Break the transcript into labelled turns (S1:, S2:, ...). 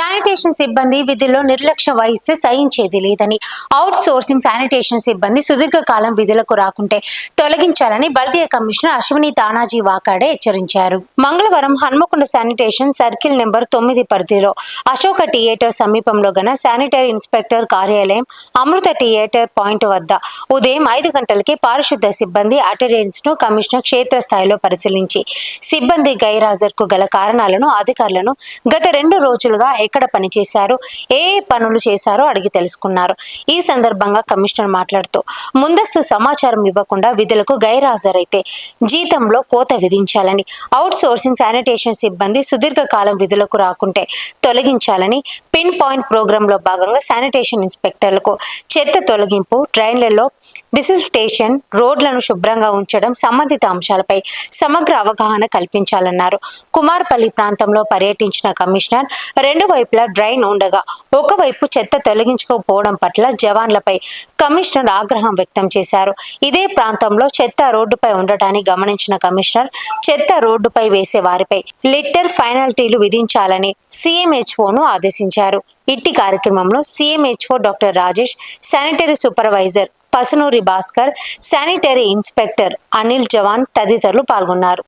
S1: Sanitation సిబ్బంది విధుల్లో నిర్లక్ష్యం వహిస్తే సహించేది లేదని. అవుట్ సోర్సింగ్ శానిటేషన్ సిబ్బంది సుదీర్ఘకాలం విధులకు రాకుంటే తొలగించాలని బల్దియా కమిషనర్ అశ్విని తానాజీ వాకాడే హెచ్చరించారు. మంగళవారం హన్మకొండ శానిటేషన్ సర్కిల్ నెంబర్ తొమ్మిది పరిధిలో అశోక థియేటర్ సమీపంలో గల శానిటరీ ఇన్స్పెక్టర్ కార్యాలయం అమృత థియేటర్ పాయింట్ వద్ద ఉదయం ఐదు గంటలకి పారిశుద్ధ సిబ్బంది అటెండెన్స్ను కమిషనర్ క్షేత్రస్థాయిలో పరిశీలించి సిబ్బంది గైరాజర్కు గల కారణాలను అధికారులను గత రెండు రోజులుగా ఎక్కడ పనిచేశారు ఏ ఏ పనులు చేశారో అడిగి తెలుసుకున్నారు. ఈ సందర్భంగా కమిషనర్ మాట్లాడుతూ ముందస్తు సమాచారం ఇవ్వకుండా విధులకు గైర్హాజరైతే జీతంలో కోత విధించాలని అవుట్ సోర్సింగ్ శానిటేషన్ సిబ్బంది సుదీర్ఘకాలం విధులకు రాకుంటే తొలగించాలని పిన్ పాయింట్ ప్రోగ్రాంలో భాగంగా శానిటేషన్ ఇన్స్పెక్టర్లకు చెత్త తొలగింపు ట్రైన్లలో డిసిల్టేషన్ రోడ్లను శుభ్రంగా ఉంచడం సంబంధిత అంశాలపై సమగ్ర అవగాహన కల్పించాలన్నారు. కుమార్పల్లి ప్రాంతంలో పర్యటించిన కమిషనర్ రెండు వైపులా డ్రైన్ ఉండగా ఒకవైపు చెత్త తొలగించకపోవడం పట్ల జవాన్లపై కమిషనర్ ఆగ్రహం వ్యక్తం చేశారు. ఇదే ప్రాంతంలో చెత్త రోడ్డుపై ఉండటాన్ని గమనించిన కమిషనర్ చెత్త రోడ్డుపై వేసే వారిపై లిటర్ ఫైనాల్టీలు విధించాలని సిఎంహెచ్ఓను ఆదేశించారు. ఇట్టి కార్యక్రమంలో CMHO doctor Rajesh sanitary supervisor Pasunuri Bhaskar sanitary inspector Anil జవాన్ తదితరులు పాల్గొన్నారు.